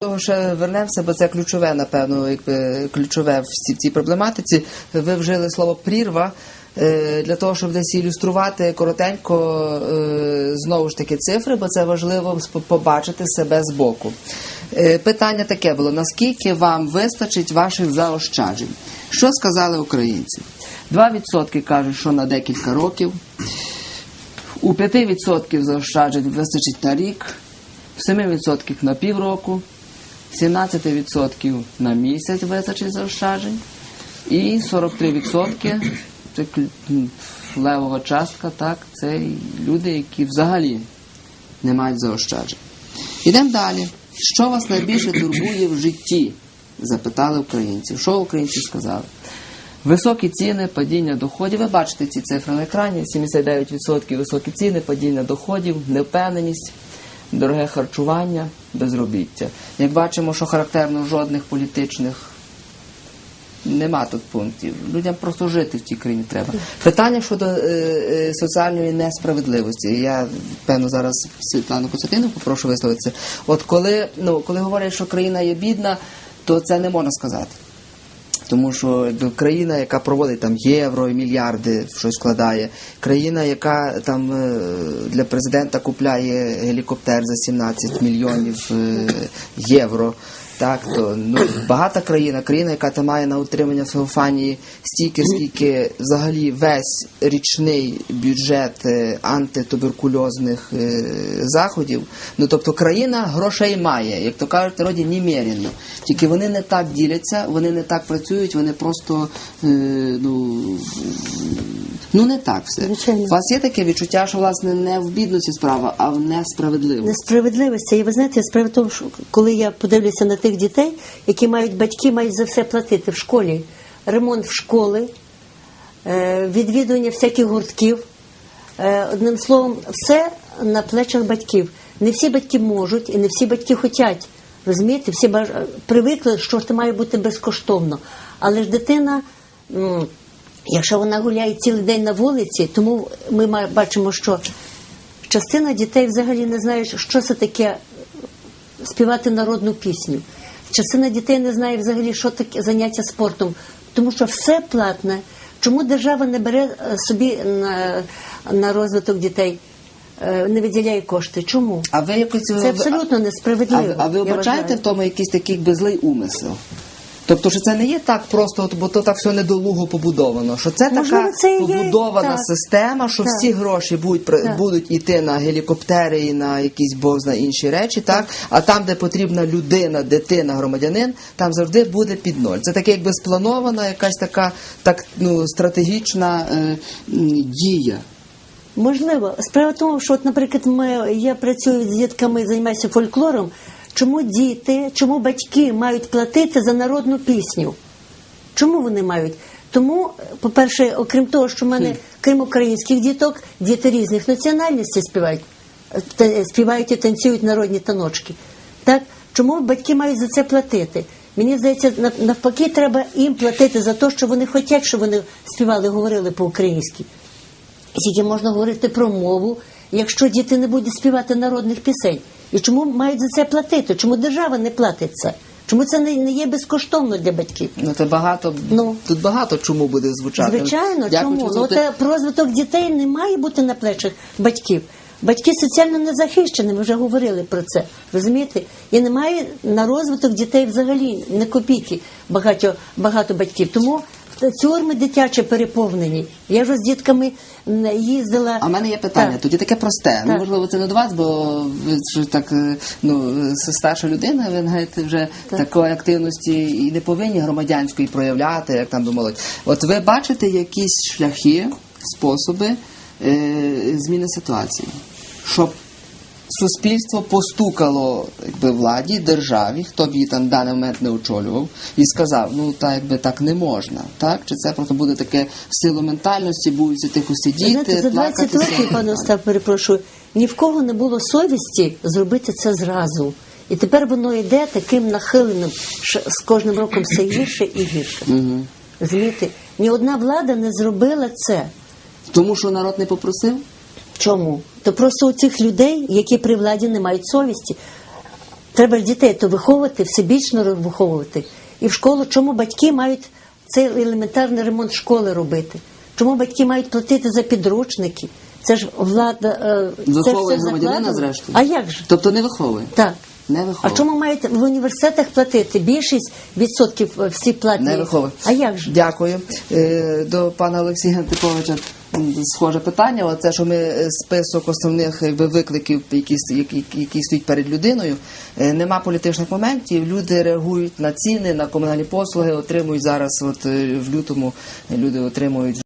Того ще вернемося, бо це ключове, напевно, якби ключове в цій, проблематиці. Ви вжили слово прірва е, для того, щоб десь ілюструвати коротенько е, знову ж таки цифри, бо це важливо побачити себе збоку. Е, Питання таке було: наскільки вам вистачить ваших заощаджень? Що сказали українці? 2% кажуть, що на декілька років. У 5% заощаджень вистачить на рік, 7% на півроку, 17% на місяць вистачить заощаджень, і 43% це левова частка, так, це люди, які взагалі не мають заощаджень. Ідемо далі. Що вас найбільше турбує в житті? запитали українців. Що українці сказали? Високі ціни, падіння доходів. Ви бачите ці цифри на екрані: 79% високі ціни, падіння доходів, невпевненість, дороге харчування, безробіття. Як бачимо, що характерно жодних політичних нема тут пунктів. Людям просто жити в тій країні треба. Питання щодо е, е, соціальної несправедливості. Я певно зараз Світлану Костянтину попрошу висловитися. От коли ну коли говорять, що країна є бідна, то це не можна сказати. Тому що країна, яка проводить там євро і мільярди щось складає, країна, яка там е, для президента купляє гелікоптер за 17 мільйонів е, євро. Так, то ну багата країна, країна, яка там має на утримання Феофанії стільки, скільки взагалі весь річний бюджет е, антитуберкульозних е, заходів. Ну тобто країна грошей має, як то кажуть, народі неміряно. Тільки вони не так діляться, вони не так працюють, вони просто е, ну, ну не так все. Звичайно. У вас є таке відчуття, що власне не в бідності справа, а в несправедливості. Несправедливості. І ви знаєте, справа в тому, що коли я подивлюся на тих дітей, які мають батьки, мають за все платити в школі, ремонт в школи, е, відвідування всяких гуртків. Е, Одним словом, все на плечах батьків. Не всі батьки можуть і не всі батьки хочуть. Розумієте, всі баж... привикли, що це має бути безкоштовно. Але ж дитина, якщо вона гуляє цілий день на вулиці, тому ми бачимо, що частина дітей взагалі не знає, що це таке співати народну пісню. Частина дітей не знає взагалі, що таке заняття спортом, тому що все платне. Чому держава не бере е, собі на, на розвиток дітей, е, не виділяє кошти? Чому? А ви якось Це абсолютно А несправедливо. ви, а ви я вбачаєте в тому якийсь такий якби злий умисел? Тобто, що це не є так просто, от, бо то так все недолуго побудовано. Що це Можливо, така це і є, побудована так. система, що Так. всі гроші будуть при- Так. будуть йти на гелікоптери і на якісь бог зна інші речі, так? А там, де потрібна людина, дитина, громадянин, там завжди буде під ноль. Це таке якби спланована, якась така так ну стратегічна е, м, дія. Можливо, справа в тому, що, от, наприклад, ми, я працюю з дітками, займаюся фольклором. Чому діти, чому батьки мають платити за народну пісню? Чому вони мають? Тому, по-перше, окрім того, що в мене, крім українських діток, діти різних національностей співають, та- співають і танцюють народні таночки. Так? Чому батьки мають за це платити? Мені здається, навпаки, треба їм платити за те, що вони хочуть, щоб вони співали, говорили по-українськи. Тільки можна говорити про мову, якщо діти не будуть співати народних пісень. І чому мають за це платити? Чому держава не платить це? Чому це не, є безкоштовно для батьків? Ну це багато Ну. тут багато чому буде звучати. Звичайно, Дякую, чому? Ну, те, розвиток дітей не має бути на плечах батьків. Батьки соціально не захищені, ми вже говорили про це. Розумієте? І немає на розвиток дітей взагалі не копійки багато, багато батьків. Тому тюрми дитячі переповнені. Я вже з дітками їздила. А в мене є питання. Так. Тоді таке просте. Ну можливо, це не до вас, бо ви ж так е, ну старша людина. Ви знаєте, вже такої активності і не повинні громадянської проявляти, як там молодь. От ви бачите якісь шляхи, способи е, зміни ситуації, щоб суспільство постукало якби владі, державі, хто б її там в даний момент не очолював, і сказав: ну так якби так не можна, так чи це просто буде таке в силу ментальності, будуть тихо сидіти, Знаєте, за 20 років, пане Остап, перепрошую, ні в кого не було совісті зробити це зразу. І тепер воно йде таким нахиленим, що з кожним роком все гірше і гірше. Розумієте? Ні одна влада не зробила це. Тому що народ не попросив? Чому? То просто у цих людей, які при владі не мають совісті. треба дітей то виховувати, всебічно виховувати. І в школу, чому батьки мають цей елементарний ремонт школи робити? Чому батьки мають платити за підручники? Це ж влада е, Виховує громадянина, зрештою. А як же? Тобто не виховує. Так. Не А чому мають в університетах платити? Більшість відсотків е, всі платні. Не виховує. А як же? Дякую. Е, До пана Олексія Антиповича схоже питання. Оце, що ми е, список основних якби, викликів, які, які, які стоять перед людиною. Е, Нема політичних моментів. Люди реагують на ціни, на комунальні послуги, отримують зараз. От е, в лютому люди отримують.